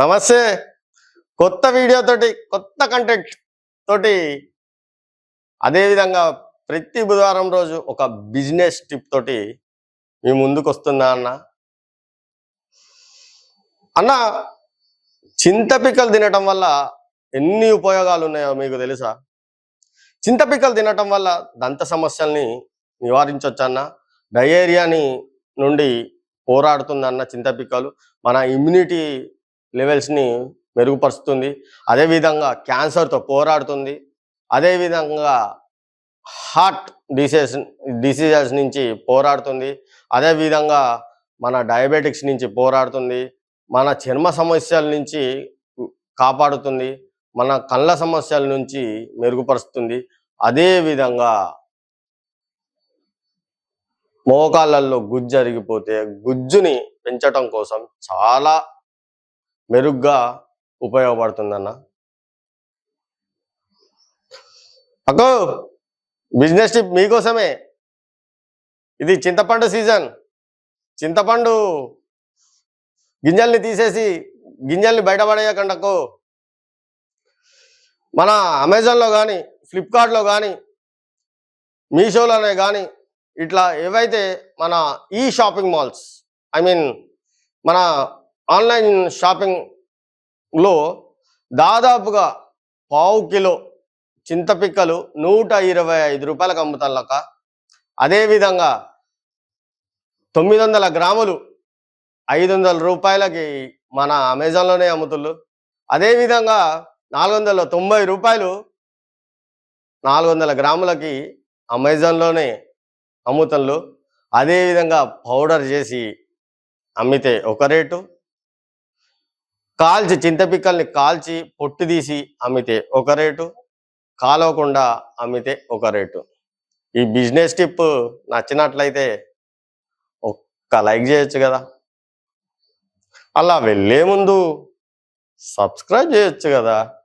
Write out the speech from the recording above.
నమస్తే. కొత్త వీడియోతోటి కొత్త కంటెంట్ తోటి అదేవిధంగా ప్రతి బుధవారం రోజు ఒక బిజినెస్ టిప్ తోటి మీ ముందుకు వస్తుందా అన్న. అన్న చింతపిక్కలు తినటం వల్ల ఎన్ని ఉపయోగాలు ఉన్నాయో మీకు తెలుసా? చింతపిక్కలు తినటం వల్ల దంత సమస్యల్ని నివారించవచ్చు అన్న? డయేరియాని నుండి పోరాడుతుందన్న చింతపిక్కలు మన ఇమ్యూనిటీ లెవెల్స్ని మెరుగుపరుస్తుంది. అదేవిధంగా క్యాన్సర్తో పోరాడుతుంది. అదేవిధంగా హార్ట్ డిసీజెస్ డిసీజెస్ నుంచి పోరాడుతుంది. అదేవిధంగా మన డయాబెటిక్స్ నుంచి పోరాడుతుంది. మన చర్మ సమస్యల నుంచి కాపాడుతుంది. మన కళ్ళ సమస్యల నుంచి మెరుగుపరుస్తుంది. అదేవిధంగా మోకాళ్ళల్లో గుజ్జు అరిగిపోతే గుజ్జుని పెంచటం కోసం చాలా మెరుగ్గా ఉపయోగపడుతుందన్న. అక్కో బిజినెస్ టిప్ మీకోసమే. ఇది చింతపండు సీజన్ చింతపండు గింజల్ని తీసేసి గింజల్ని బయటపడేయకండి అక్కో. మన అమెజాన్లో కానీ ఫ్లిప్కార్ట్లో కానీ మీషోలోనే కానీ ఇట్లా ఏవైతే మన ఈ షాపింగ్ మాల్స్ ఐ మీన్ మన ఆన్లైన్ షాపింగ్లో దాదాపుగా పావు కిలో చింతపిక్కలు నూట ఇరవై ఐదు రూపాయలకు అమ్ముతాను అదేవిధంగా తొమ్మిది వందల గ్రాములు ఐదు వందల రూపాయలకి మన అమెజాన్లోనే అమ్ముతుళ్ళు. అదేవిధంగా నాలుగు వందల తొంభై రూపాయలు నాలుగు వందల గ్రాములకి అమెజాన్లోనే అమ్ముతుళ్ళు. అదేవిధంగా పౌడర్ చేసి అమ్మితే ఒక రేటు కాల్చి చింతపిక్కల్ని కాల్చి పొట్టు తీసి అమ్మితే ఒక రేటు కాలవకుండా అమ్మితే ఒక రేటు. ఈ బిజినెస్ టిప్ నచ్చినట్లయితే ఒక్క లైక్ చేయొచ్చు కదా. అలా వెళ్ళే ముందు సబ్స్క్రైబ్ చేయొచ్చు కదా.